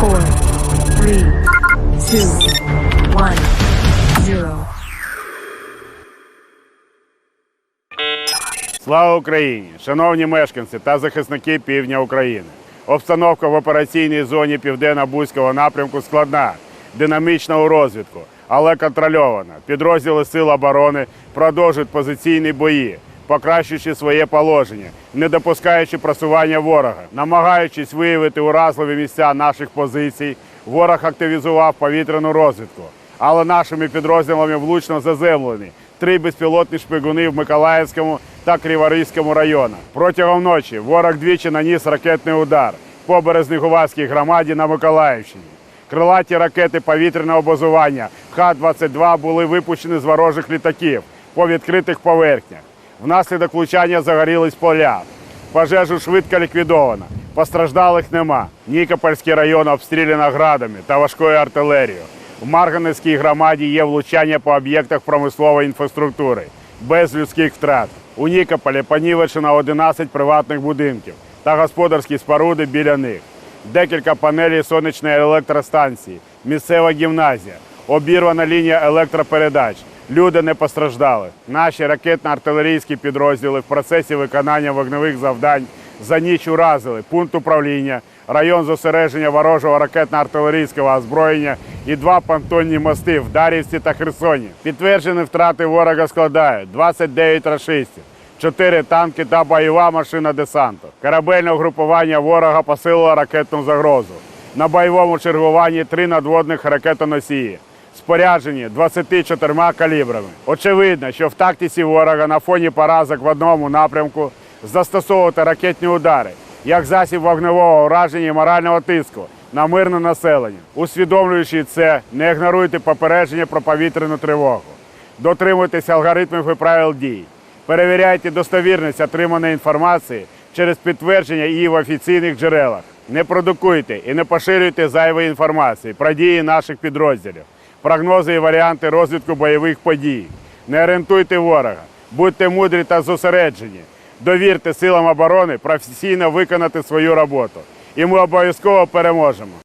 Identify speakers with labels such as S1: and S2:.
S1: four, three, two, one, zero.
S2: Слава Україні! Шановні мешканці та захисники півдня України. Обстановка в операційній зоні Південно-Бузького напрямку складна, динамічна у розвідку, але контрольована. Підрозділи Сил оборони продовжують позиційні бої, покращуючи своє положення, не допускаючи просування ворога, намагаючись виявити уразливі місця наших позицій, ворог активізував повітряну розвідку. Але нашими підрозділами влучно заземлені три безпілотні шпигуни в Миколаївському та Криворізькому районах. Протягом ночі ворог двічі наніс ракетний удар по Березнегуватській громаді на Миколаївщині. Крилаті ракети повітряного базування Х-22 були випущені з ворожих літаків по відкритих поверхнях. Внаслідок влучання загорілись поля. Пожежу швидко ліквідовано. Постраждалих нема. Нікопольський район обстріляно градами та важкою артилерією. В Марганецькій громаді є влучання по об'єктах промислової інфраструктури без людських втрат. У Нікополі понівечено 11 приватних будинків та господарські споруди біля них. Декілька панелей сонячної електростанції, місцева гімназія, обірвана лінія електропередач. Люди не постраждали. Наші ракетно-артилерійські підрозділи в процесі виконання вогневих завдань за ніч уразили пункт управління, район зосередження ворожого ракетно-артилерійського озброєння і два понтонні мости в Дарівці та Херсоні. Підтверджені втрати ворога складають 29 рашистів, 4 танки та бойова машина десанту. Корабельне угрупування ворога посилило ракетну загрозу. На бойовому чергуванні три надводних ракетоносії споряджені 24 калібрами. Очевидно, що в тактиці ворога на фоні поразок в одному напрямку застосовувати ракетні удари як засіб вогневого ураження і морального тиску на мирне населення. Усвідомлюючи це, не ігноруйте попередження про повітряну тривогу. Дотримуйтесь алгоритмів і правил дій. Перевіряйте достовірність отриманої інформації через підтвердження її в офіційних джерелах. Не продукуйте і не поширюйте зайвої інформації про дії наших підрозділів, прогнози і варіанти розвитку бойових подій. Не орієнтуйте ворога, будьте мудрі та зосереджені. Довірте силам оборони професійно виконати свою роботу. І ми обов'язково переможемо.